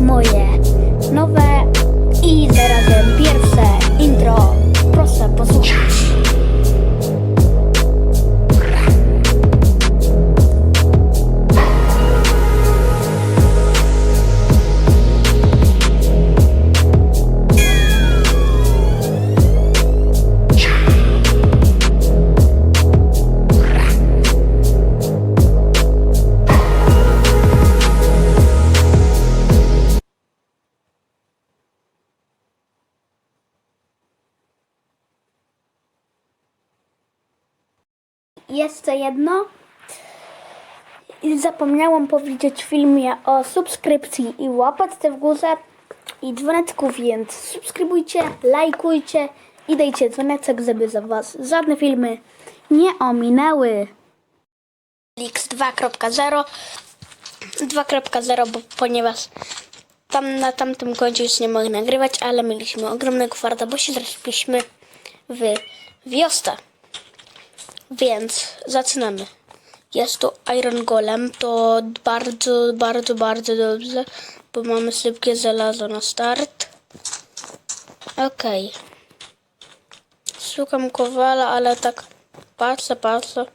moje nowe i zarazem pierwsze intro. Proszę posłuchać. Jeszcze jedno. Zapomniałam powiedzieć w filmie o subskrypcji i łapeczce w górze i dzwoneczku, więc subskrybujcie, lajkujcie i dajcie dzwoneczek, żeby za was żadne filmy nie ominęły. Lix 2.0 2.0, bo ponieważ tam na tamtym końcu już nie mogę nagrywać, ale mieliśmy ogromnego farta, bo się zresztą w wiosce. Więc zaczynamy. Jest tu Iron Golem, to bardzo, bardzo, bardzo dobrze, bo mamy szybkie żelazo na start. Okej. Szukam kowala, ale tak patrzę, patrzę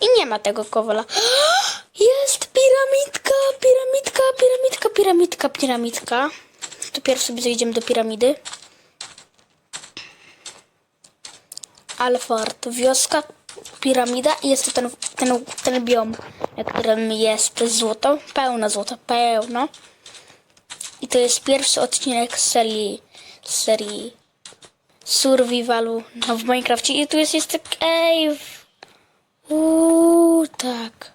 i nie ma tego kowala. Jest piramidka, piramidka, piramidka, piramidka, piramidka. To pierwszy sobie zejdziemy do piramidy. Alfort, wioska, piramida i jest to ten, ten, ten biom, na którym jest złoto, pełno złota, pełno. I to jest pierwszy odcinek serii, serii survivalu no, w Minecrafcie. I tu jest jeszcze cave. Uuu, tak.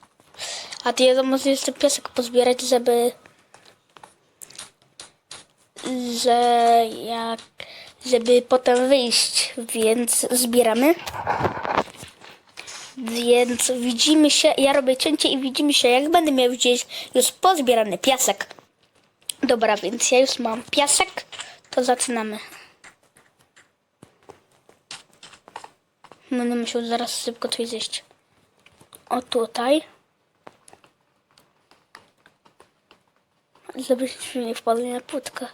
A ty ja muszę jeszcze piasek pozbierać, żeby że jak żeby potem wyjść, więc zbieramy. Więc widzimy się, ja robię cięcie i widzimy się, jak będę miał gdzieś już pozbierany piasek. Dobra, więc ja już mam piasek, to zaczynamy. Będę musiał zaraz szybko coś zjeść. O tutaj. Żebyśmy nie wpadli na płytkę.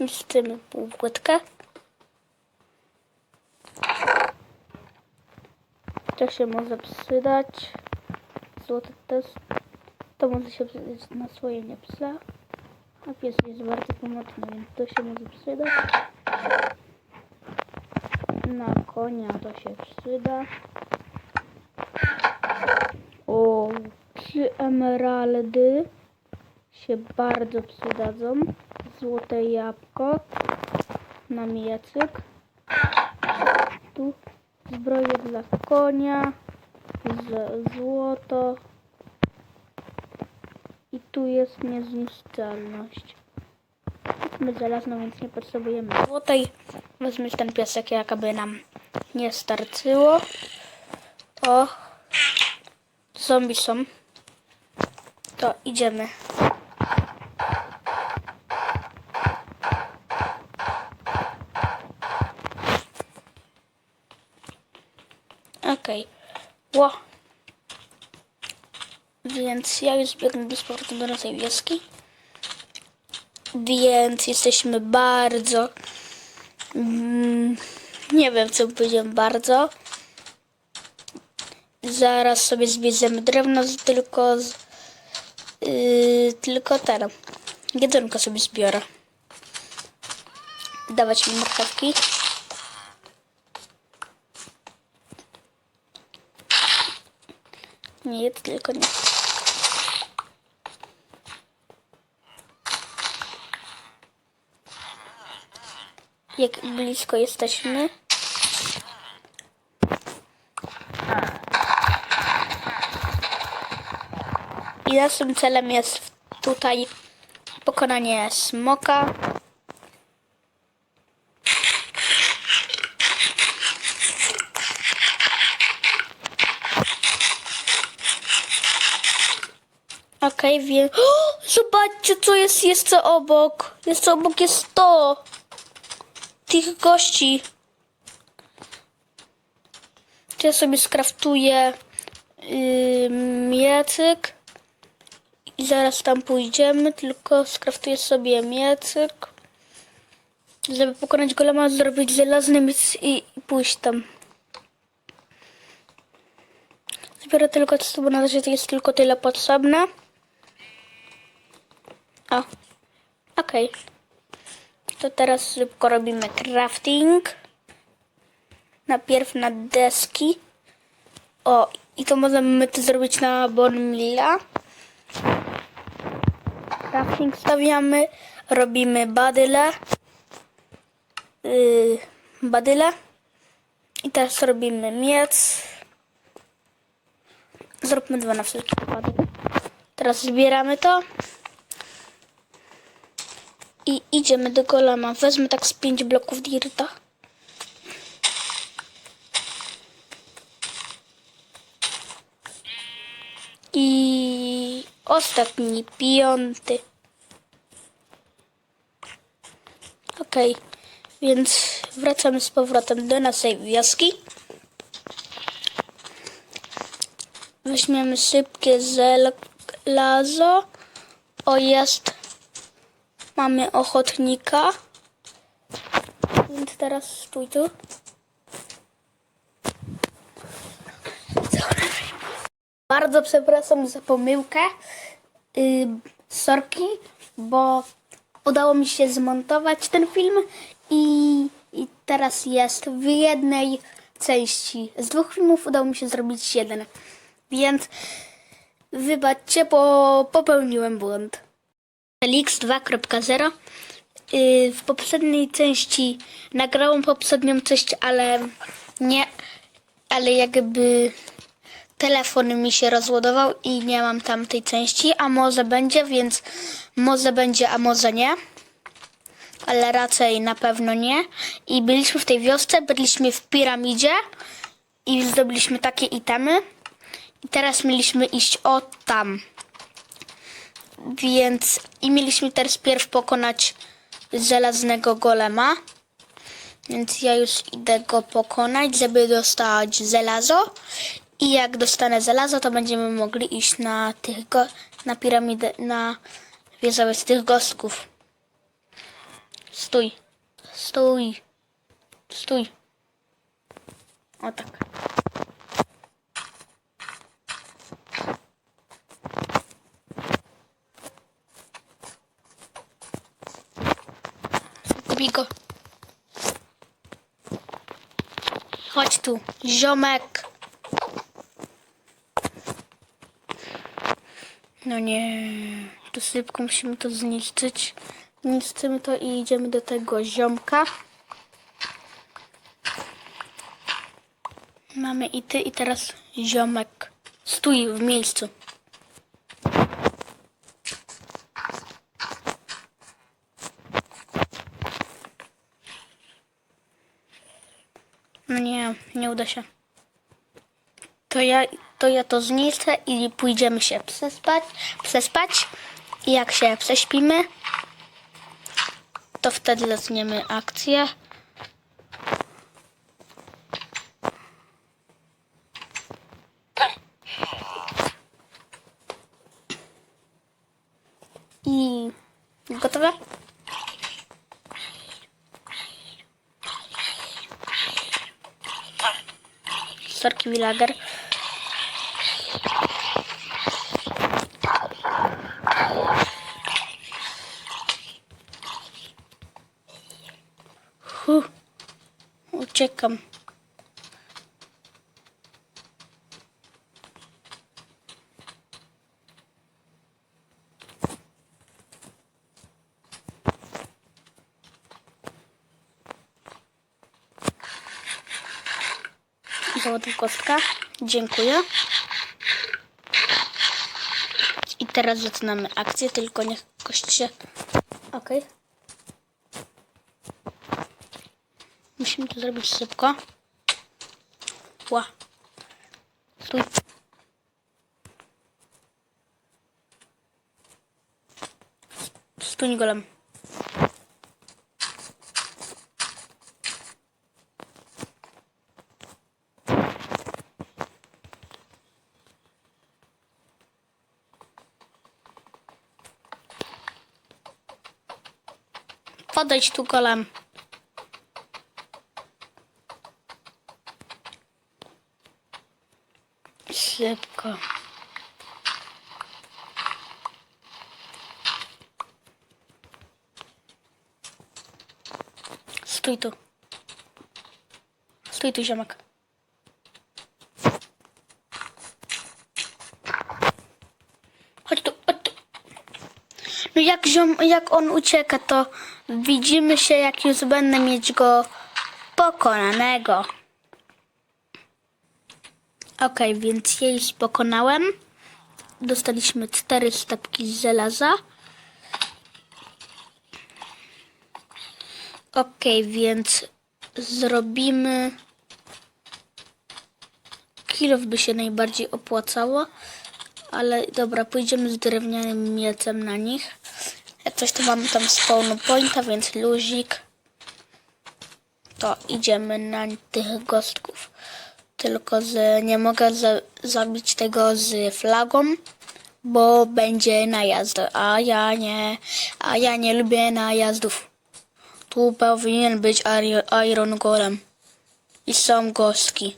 Niszczymy półpłytkę. To się może przydać. Złoty też. To może się przydać na swojenie psa. A pies jest bardzo pomocny, więc to się może przydać. Na konia to się przyda. O, trzy emeraldy się bardzo przydadzą. Złote jabłko na miecyk. Zbroje dla konia, złoto i tu jest niezniszczalność. My żelazną, więc nie potrzebujemy złotej. Weźmy ten piasek, jakaby nam nie starczyło. O, zombie są. To idziemy. Okej. Więc ja już biegnę do sportu do naszej wioski. Więc jesteśmy bardzo... Mm, nie wiem, co powiedziałem bardzo. Zaraz sobie zbierzemy drewno, tylko... Yy, tylko ten. Jedzonko sobie zbiorę. Dawać mi marchewki. Nie jedz, tylko nie. Jak blisko jesteśmy. I naszym celem jest tutaj pokonanie smoka. Okej, wiem. O, zobaczcie, co jest jeszcze obok. Jeszcze obok jest to. Tych gości. To ja sobie skraftuję yy, miecyk. I zaraz tam pójdziemy, tylko skraftuję sobie miecyk. Żeby pokonać golema, zrobić żelazny miecz i, i pójść tam. Zbiorę tylko to, bo na razie jest tylko tyle potrzebne. O, okej. To teraz szybko robimy crafting. Najpierw na deski. O, i to możemy to zrobić na Bonmilla. Crafting stawiamy, robimy badyle. Yy, badyle. I teraz robimy miec. Zróbmy dwa na wszelki. Teraz zbieramy to. I idziemy do golema. Wezmę tak z pięć bloków dirta. I ostatni, piąty. Okej, więc wracamy z powrotem do naszej wioski. Weźmiemy szybkie żelazo. O, jest. Mamy ochotnika. Więc teraz stój tu. Bardzo przepraszam za pomyłkę. Yy, sorki, bo udało mi się zmontować ten film i, i teraz jest w jednej części. Z dwóch filmów udało mi się zrobić jeden. Więc wybaczcie, bo popełniłem błąd. Felix 2.0 Yy, W poprzedniej części nagrałam poprzednią część, ale nie, ale jakby telefon mi się rozładował i nie mam tamtej części, a może będzie, więc może będzie, a może nie. Ale raczej na pewno nie. I byliśmy w tej wiosce, byliśmy w piramidzie i zdobyliśmy takie itemy. I teraz mieliśmy iść o tam. Więc i mieliśmy teraz pierw pokonać żelaznego golema. Więc ja już idę go pokonać, żeby dostać żelazo. I jak dostanę żelazo, to będziemy mogli iść na tych go, na piramidę, na z tych gostków. Stój. Stój. Stój. O tak. Tu, ziomek. No nie, to szybko musimy to zniszczyć. Niszczymy to i idziemy do tego ziomka. Mamy i ty, i teraz ziomek. Stój w miejscu. No nie, się. To ja, to ja to zniszczę i pójdziemy się przespać, przespać. I jak się prześpimy, to wtedy zaczniemy akcję. I gotowe? Sorki Villager. Huh. Uciekam. Kostka. Dziękuję. I teraz zaczynamy akcję, tylko niech kość się... Okej. Musimy to zrobić szybko. Ła. Stój. Stój golem. Podejdź tu golem. Szybko. Stój tu. Stój tu, ziomek. Chodź tu, chodź tu. No jak, ziom, jak on ucieka, to widzimy się, jak już będę mieć go pokonanego. Okej, więc ja już pokonałem. Dostaliśmy cztery stopki z żelaza. Okej, więc zrobimy. Kilof by się najbardziej opłacało. Ale dobra, pójdziemy z drewnianym miecem na nich. Coś to mamy tam spawn pointa, więc luzik. To idziemy na tych gostków. Tylko z, nie mogę za, zabić tego z flagą, bo będzie najazd. A ja nie, a ja nie lubię najazdów. Tu powinien być Iron Golem. I są gostki,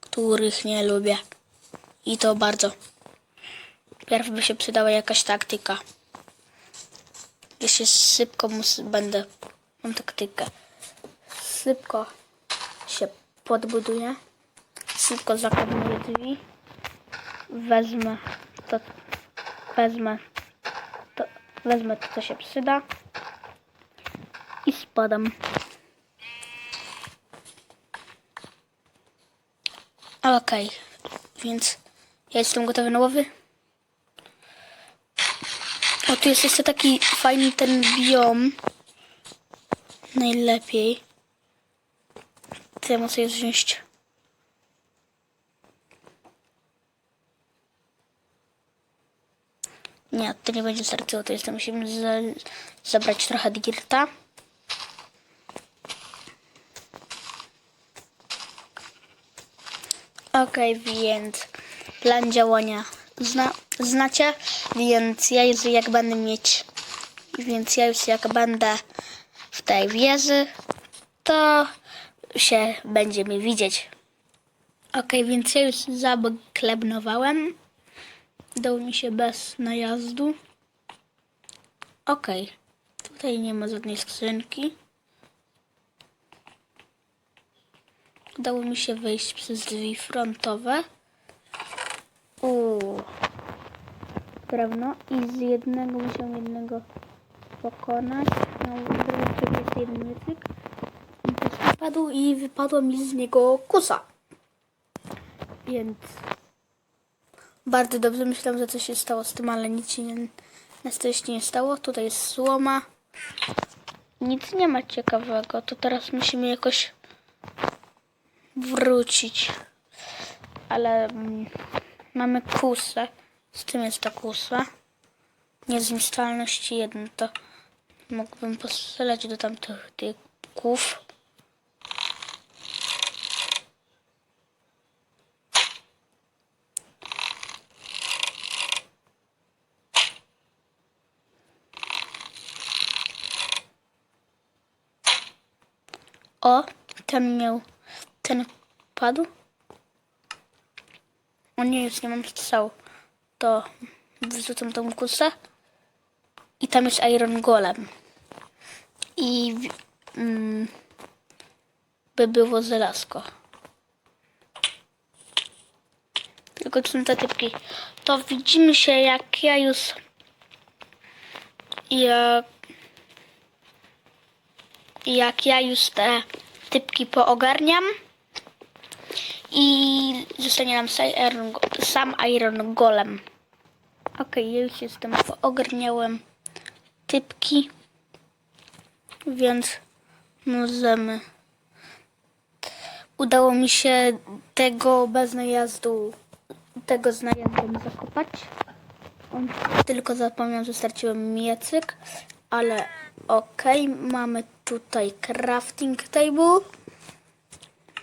których nie lubię. I to bardzo. Pierw by się przydała jakaś taktyka. Jeśli szybko mus, będę. Mam taktykę. Szybko się podbuduję. Szybko zakoduję drzwi. Wezmę to. Wezmę to. Wezmę to, co się przyda. I spadam. Okej, więc ja jestem gotowy na łowy. O, tu jest jeszcze taki fajny ten biom. Najlepiej. To ja muszę sobie wziąć. Nie, to nie będzie starczyło, to jeszcze musimy za, zabrać trochę dirta. Okej, więc plan działania zna, znacie, więc ja już jak będę mieć, więc ja już jak będę w tej wieży, to się będziemy widzieć. Okej, więc ja już zaklebnowałem. Udało mi się bez najazdu. Okej, tutaj nie ma żadnej skrzynki. Udało mi się wejść przez drzwi frontowe. Uuu. Drewno. I z jednego musiałem jednego pokonać. No, drewno jest jeden miecyk. Wypadł i wypadła mi z niego kusa. Więc bardzo dobrze myślałam, że coś się stało z tym, ale nic się nie, na szczęście nie stało. Tutaj jest słoma. Nic nie ma ciekawego. To teraz musimy jakoś wrócić. Ale mm, mamy kusę. Z tym jest ta kusa. Niezniszczalności jeden to mógłbym postrzelać do tamtych tyków. O, ten miał, ten padł. O nie, już nie mam strzału. To wyrzucam tą kusę. I tam jest Iron Golem. I mm, by było żelazko. Tylko są te typki. To widzimy się jak ja już jak jak ja już te typki poogarniam i zostanie nam sam Iron, Golem. Okej, ja już jestem, poogarniałem typki, więc możemy. Udało mi się tego bez najazdu, tego z najazdem zakopać. Tylko zapomniałem, że straciłem miecyk, ale okej, mamy tutaj crafting table.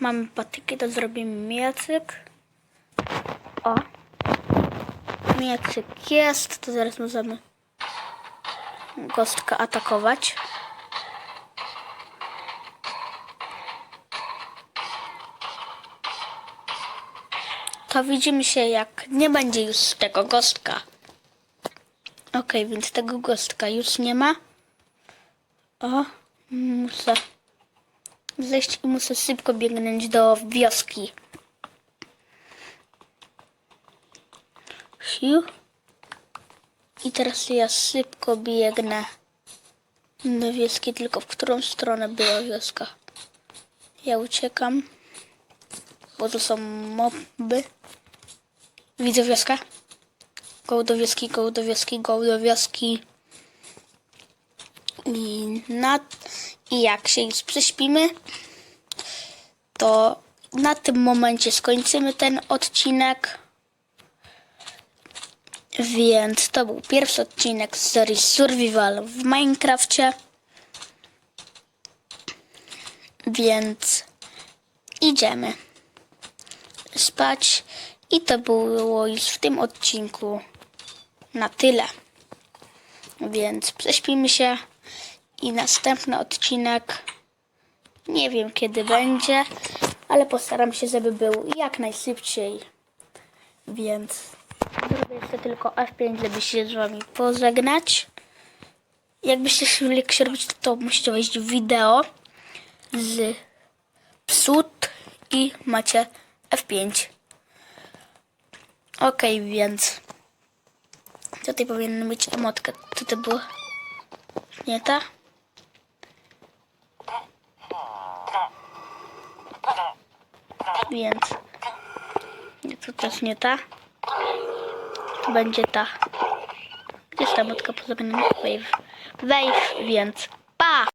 Mamy patyki, to zrobimy miecyk. O! Miecyk jest, to zaraz możemy gostka atakować. To widzimy się, jak nie będzie już tego gostka. Ok, więc tego gostka już nie ma. O, muszę zejść i muszę szybko biegnąć do wioski. Siu. I teraz ja szybko biegnę do wioski, tylko w którą stronę była wioska. Ja uciekam, bo tu są moby. Widzę wioskę. Go do wioski, go do wioski, go do wioski. I, na, I jak się już prześpimy, to na tym momencie skończymy ten odcinek. Więc to był pierwszy odcinek z serii Survival w Minecrafcie. Więc idziemy spać. I to było już w tym odcinku na tyle. Więc prześpimy się i następny odcinek nie wiem kiedy będzie, ale postaram się, żeby był jak najszybciej. Więc zrobię jeszcze tylko F5, żeby się z wami pożegnać. Jakbyście chcieli robić, to musicie wejść w wideo z psut i macie F5. Ok, więc tutaj powinna być emotka. To było? Nie ta? Więc to też nie ta. To będzie ta. Gdzie jest ta emotka poza Wave? Wave, więc pa!